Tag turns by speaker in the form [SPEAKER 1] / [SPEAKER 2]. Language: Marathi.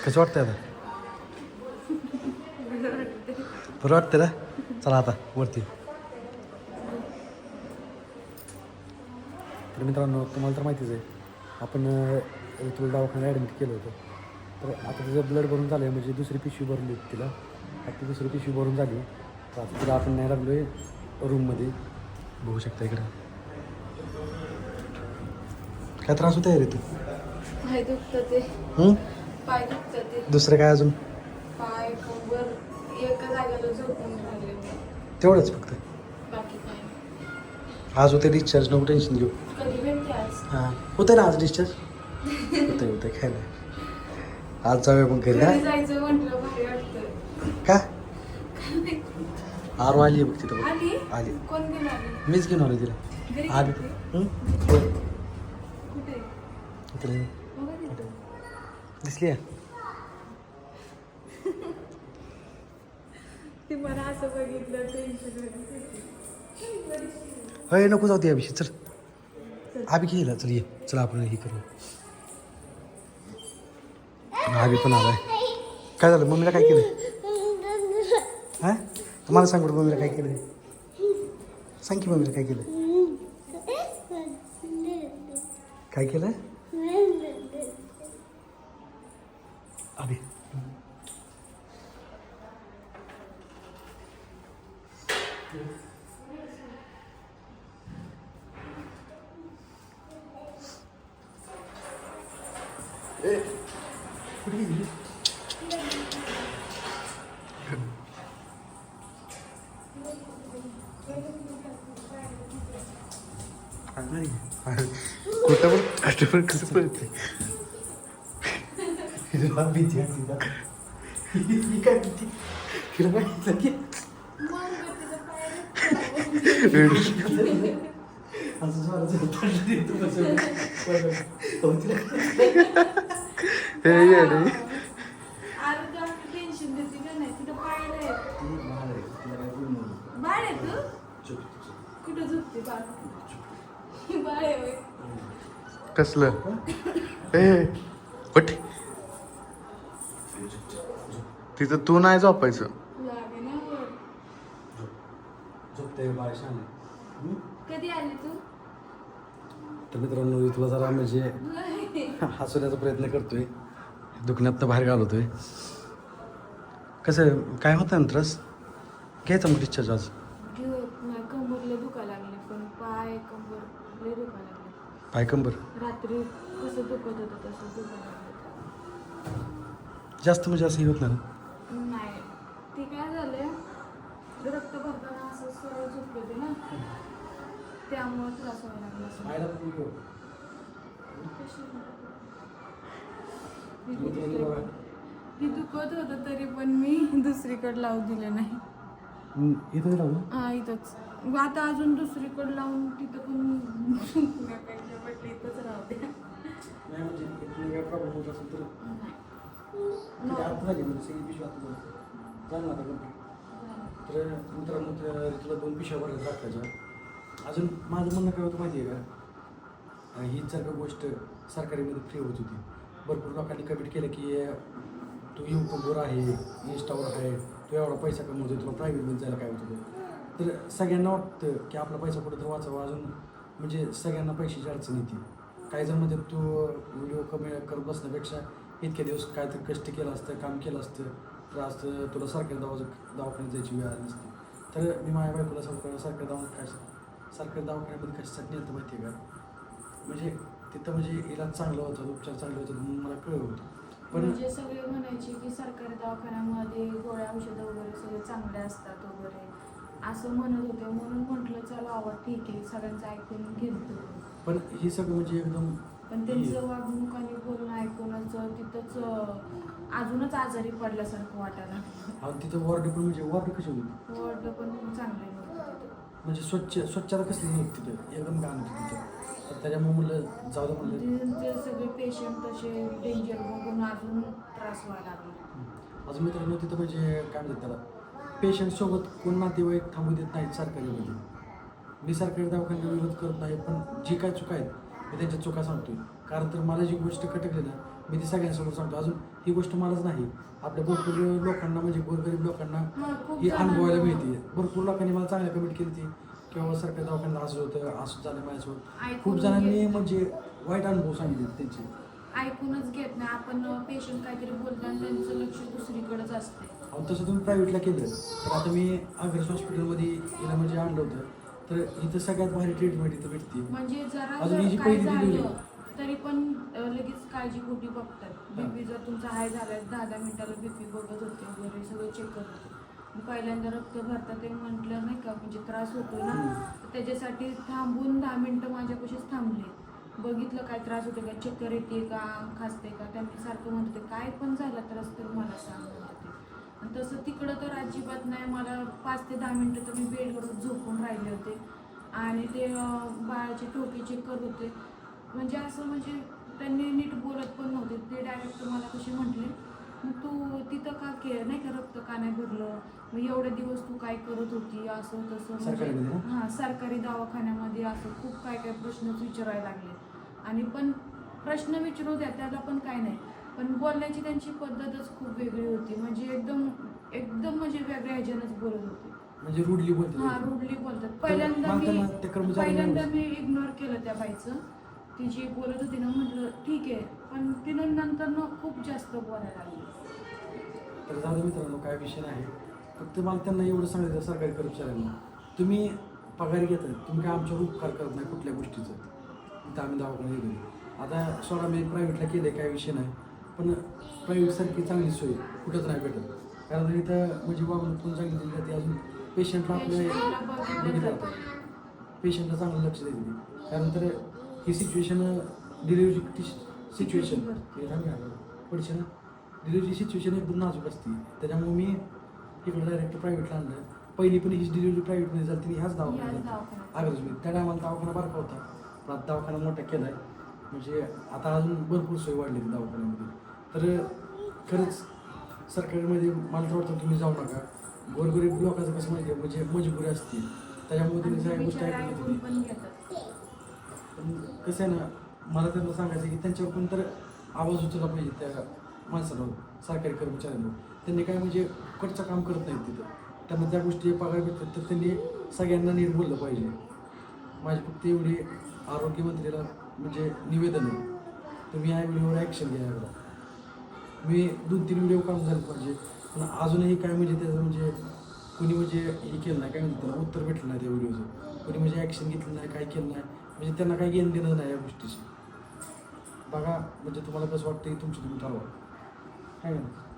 [SPEAKER 1] कसं वाटतं आता बरं वाटतं ना चला आता वरती तर मित्रांनो तुम्हाला तर माहितीच आहे आपण तुला दवाखान्यात ॲडमिट केलं होतं तर आता तिचं ब्लड भरून झालं आहे म्हणजे दुसरी पिशवी भरली होती तिला आता दुसरी पिशवी भरून झाली तर आता तिला आपण नाही लागलो आहे रूममध्ये बघू शकता इकडं काय त्रास होत आहे रे तू
[SPEAKER 2] पाय
[SPEAKER 1] दुसरं काय अजून?
[SPEAKER 2] पाय कंबर एका जागेला झोपून राहिले मी.
[SPEAKER 1] तेवढंच फक्त.
[SPEAKER 2] बाकी काय नाही.
[SPEAKER 1] आज होते डिस्चार्ज नको टेन्शन घेऊ.
[SPEAKER 2] कधी भेटते आज?
[SPEAKER 1] हां. होतं ना आज डिस्चार्ज होतं होतं काय नाही आज जाऊया मग घरी
[SPEAKER 2] घरी
[SPEAKER 1] ना
[SPEAKER 2] जायचं म्हटलं भारी वाटतं
[SPEAKER 1] का? आरो आली बघ तिथं बघ.
[SPEAKER 2] आली?
[SPEAKER 1] आली.
[SPEAKER 2] कोण घेऊन आली?
[SPEAKER 1] मीच घेऊन आलो तिला.
[SPEAKER 2] घरी
[SPEAKER 1] आली.
[SPEAKER 2] कुठे.
[SPEAKER 1] दिसली
[SPEAKER 2] ती मला असं बघितलं टेन्शन
[SPEAKER 1] अय नको जाऊ दे अभिषेक चल. आबी घे चल ये. चल आपण हे करू आबी पण आलाय. काय झालं? मम्मीला काय केलं हा? तुम्हाला सांग बरं मम्मीला काय केलं सांग की मम्मीला काय केलं काय केलं कुठे गेली नाही. कुठं पण कुठं ही काय तू हे येडे.
[SPEAKER 2] नाही तू
[SPEAKER 1] कसलं ए उठ तिथं तू नाही झोपायचं
[SPEAKER 2] कधी आली तू
[SPEAKER 1] तर मित्रांनो तुला जरा म्हणजे हसवण्याचा प्रयत्न करतोय दुखण्यात बाहेर घालवतोय. कसं काय होतं ना त्रास घ्यायचा मग डिस्चार्ज आज.
[SPEAKER 2] घेऊ नाही कंबरला दुखा लागले पण पाय कंबर लय दुखा लागले.
[SPEAKER 1] पाय कंबर?
[SPEAKER 2] रात्री कसं दुखत होतं तसं दुखा लागलं.
[SPEAKER 1] जास्त म्हणजे असं हे होत नाही ना.
[SPEAKER 2] ती दुखत होतं तरी पण मी दुसरीकडे लावू दिलं नाही.
[SPEAKER 1] इथं ना
[SPEAKER 2] हा इथंच. मग आता अजून दुसरीकडे लावून तिथं पण म्हटलं इथंच राहू द्या.
[SPEAKER 1] नाही म्हणजे इथून काय प्रॉब्लेम होत असेल तर. किती आत झाली म्हणजे तुला दोन पिशव्या भरल्या राखायच्या अजून माझं म्हणणं काय होतं माहिती आहे का ही जर का गोष्ट सरकारीमध्ये फ्री होत होती. भरपूर लोकांनी कमेंट केलं की तू यूट्यूबवर आहे इंस्टावर आहे तू एवढा पैसा कमवतो तुला प्रायव्हेटमध्ये जायला काय होतं तर सगळ्यांना वाटतं की आपला पैसा कुठं तर वाचावा अजून. म्हणजे सगळ्यांना पैशाची अडचण येते. काही जण म्हणजे तू व्हिडिओ कमी करत बसण्यापेक्षा इतके दिवस काहीतरी कष्ट केलं असतं काम केलं असतं तर आज तुला सरकारी दवा दवाखान्यात जायची वेळ आली नसती. तर मी माझ्या बायकोला सरकार सरकारी दवाखान्यात काय सरकारी दवाखान्यामध्ये कशासाठी नेलं माहिती आहे का? म्हणजे तिथं म्हणजे इलाज चांगलं होतं उपचार चांगले होतात म्हणून मला कळलं होतं. पण
[SPEAKER 2] म्हणजे सगळे म्हणायचे की सरकारी दवाखान्यामध्ये गोळ्या औषधं वगैरे सगळे चांगले असतात वगैरे. असं म्हणत होते. म्हणून म्हटलं चला आवाज ठीक आहे. सगळ्यांचं ऐकून घेतो.
[SPEAKER 1] पण हे सगळं म्हणजे एकदम
[SPEAKER 2] पण त्यांचं वागणूक आणि बोलणं ऐकूनच तिथंच अजूनच आजारी पडल्यासारखं वाटायला.
[SPEAKER 1] आणि तिथं वॉर्ड पण म्हणजे वॉर्ड कशी होती?
[SPEAKER 2] वॉर्ड पण चांगले नव्हते.
[SPEAKER 1] म्हणजे स्वच्छ स्वच्छता कसली नव्हती तिथं? एकदम होती तिथं. तर त्याच्यामुळे म्हणलं जाऊ दे म्हणलं.
[SPEAKER 2] सगळे पेशंट तसे डेंजर बघून अजून त्रास व्हायला लागला.
[SPEAKER 1] अजून मित्रांनो तिथं म्हणजे काय म्हणतात त्याला पेशंट सोबत कोण नातेवाईक थांबू देत नाहीत सरकारीमध्ये. मी सरकारी दवाखान्याला विरोध करत नाही पण जी काय चुका आहेत मी त्यांच्या चुका सांगतोय. कारण तर मला जी गोष्ट खटकली ना मी ती सगळ्यांसमोर सांगतो अजून ही गोष्ट मलाच नाही. आपल्या भरपूर लोकांना म्हणजे गोरगरीब लोकांना
[SPEAKER 2] हा,
[SPEAKER 1] अनुभवायला मिळते भरपूर लोकांनी मला चांगल्या कमेंट केली ती किंवा सरकारी दवाखान्यात असं होतं असं झालं माझ्यासोबत खूप जणांनी म्हणजे वाईट अनुभव सांगितले त्यांचे.
[SPEAKER 2] ऐकूनच घेत नाही. आपण पेशंट काहीतरी बोलतो आणि त्यांचं लक्ष दुसरीकडेच असते
[SPEAKER 1] अहो तसं तुम्ही प्रायव्हेटला केलं. तर आता मी अग्रेस हॉस्पिटलमध्ये हिला म्हणजे आणलं होतं. तर इथं सगळ्यात भारी ट्रीटमेंट इथं भेटते.
[SPEAKER 2] म्हणजे जरा
[SPEAKER 1] अजून ही जी
[SPEAKER 2] जर काय
[SPEAKER 1] पहिली
[SPEAKER 2] झालं. तरी पण लगेच काळजीपोटी बघतात. बीपी जर तुमचा हाय झालाय दहा दहा मिनिटाला बीपी बघत होते वगैरे सगळं चेक करत होते. पहिल्यांदा रक्त भरतात ते म्हटलं नाही का म्हणजे त्रास होतोय ना. त्याच्यासाठी थांबून दहा मिनिटं माझ्यापाशीच थांबले. बघितलं काय त्रास होतो का चक्कर येते का खासते का त्यांनी सारखं म्हणत होते काय पण झालं त्रास तर मला सांग होते. तसं तिकडं तर अजिबात नाही मला पाच ते दहा मिनिटं तर मी बेडवर झोपून राहिले होते. आणि ते बाळाचे टोके चेक करत होते. म्हणजे असं म्हणजे त्यांनी नीट बोलत पण नव्हते. ते डायरेक्ट मला कसे म्हटले मग तू तिथं का के नाही का रक्त का नाही भरलं? मग एवढे दिवस तू काय करत होती? असं तसं
[SPEAKER 1] सरकारी
[SPEAKER 2] म्हणजे
[SPEAKER 1] मध्ये
[SPEAKER 2] हां सरकारी दवाखान्यामध्ये असं खूप काय काय प्रश्नच विचारायला लागले. आणि पण प्रश्न विचारू द्या त्याला पण काय नाही. पण बोलण्याची त्यांची पद्धतच खूप वेगळी होती. म्हणजे एकदम एकदम म्हणजे वेगळ्या ह्याच्यानंच बोलत होते.
[SPEAKER 1] म्हणजे रुडली
[SPEAKER 2] हा
[SPEAKER 1] बोलते
[SPEAKER 2] रुडली बोलतात. पहिल्यांदा मी
[SPEAKER 1] मागताना
[SPEAKER 2] पहिल्यांदा मी इग्नोर केलं त्या बाईचं. ती जी बोलत होती ना म्हटलं ठीक आहे. पण तिनं नंतर ना खूप जास्त बोलायला लागली.
[SPEAKER 1] तर जाऊ दे मित्रांनो काय विषय नाही. फक्त मला त्यांना एवढं सांगायचं सरकारी कर्मचाऱ्यांना. तुम्ही पगार घेताय तुम्ही काय आमच्यावर उपकार करत नाही कुठल्या गोष्टीचं? इथं आम्ही दवाखाना येतो आता सोडा मी प्रायव्हेटला केलं काय विषय नाही. पण प्रायव्हेटसारखी चांगली सोय कुठंच नाही भेटत. कारण इथं म्हणजे वागणूक पण चांगली दिली जाते अजून पेशंटला
[SPEAKER 2] पेशंटला
[SPEAKER 1] आपलं
[SPEAKER 2] बघितलं
[SPEAKER 1] बघितलं.
[SPEAKER 2] जातं.
[SPEAKER 1] जातं पेशंटला चांगलं लक्ष देते कारण तर ही सिच्युएशन डिलिव्हरी सिच्युएशन पडશે ना डिलिव्हरी सिच्युएशन एकदम नाजूक असते. त्याच्यामुळे मी इकडे डायरेक्ट प्रायव्हेटला आणलं. पहिली पण ही डिलिव्हरी प्रायव्हेटमध्ये झाली ती ह्याच
[SPEAKER 2] याच
[SPEAKER 1] दवाखान्यात. अगरच मी त्या टायमाला दवाखाना बारका होता. पण आता दवाखाना मोठा केला आहे म्हणजे आता अजून भरपूर सोय वाढली दवाखान्यामध्ये. तर खरंच सरकारमध्ये मला तर वाटतं तुम्ही जाऊ नका. गोरगरीब लोकांचं कसं माहिती आहे? म्हणजे मजबुरी असते. त्याच्यामुळे तुम्ही सगळ्या गोष्टी ऐकून
[SPEAKER 2] ऐकून
[SPEAKER 1] घेतली
[SPEAKER 2] पण
[SPEAKER 1] कसं आहे ना मला त्यांना सांगायचं की त्यांच्यावर पण तर आवाज उचलला पाहिजे त्या माणसांवर सरकारी कर्मचाऱ्यांवर. त्यांनी काय म्हणजे कडचं काम करत नाहीत तिथं. त्यांना त्या गोष्टी पगार भेटतात तर त्यांनी सगळ्यांना नीट बोललं पाहिजे. माझी फक्त एवढी आरोग्यमंत्रीला म्हणजे निवेदन आहे. तुम्ही या व्हिडिओवर ॲक्शन घ्या एवढा. मी दोन तीन व्हिडिओ काम झाले पाहिजे. पण अजूनही काय म्हणजे त्याचं म्हणजे कुणी म्हणजे हे केलं नाही काय म्हणतात उत्तर भेटलं नाही त्या व्हिडिओचं. कुणी म्हणजे ॲक्शन घेतलं नाही काय केलं नाही. म्हणजे त्यांना काही घेणं देणं नाही या गोष्टीशी बघा म्हणजे तुम्हाला कसं वाटतं की तुमची तुम्ही ठरवा. काय ना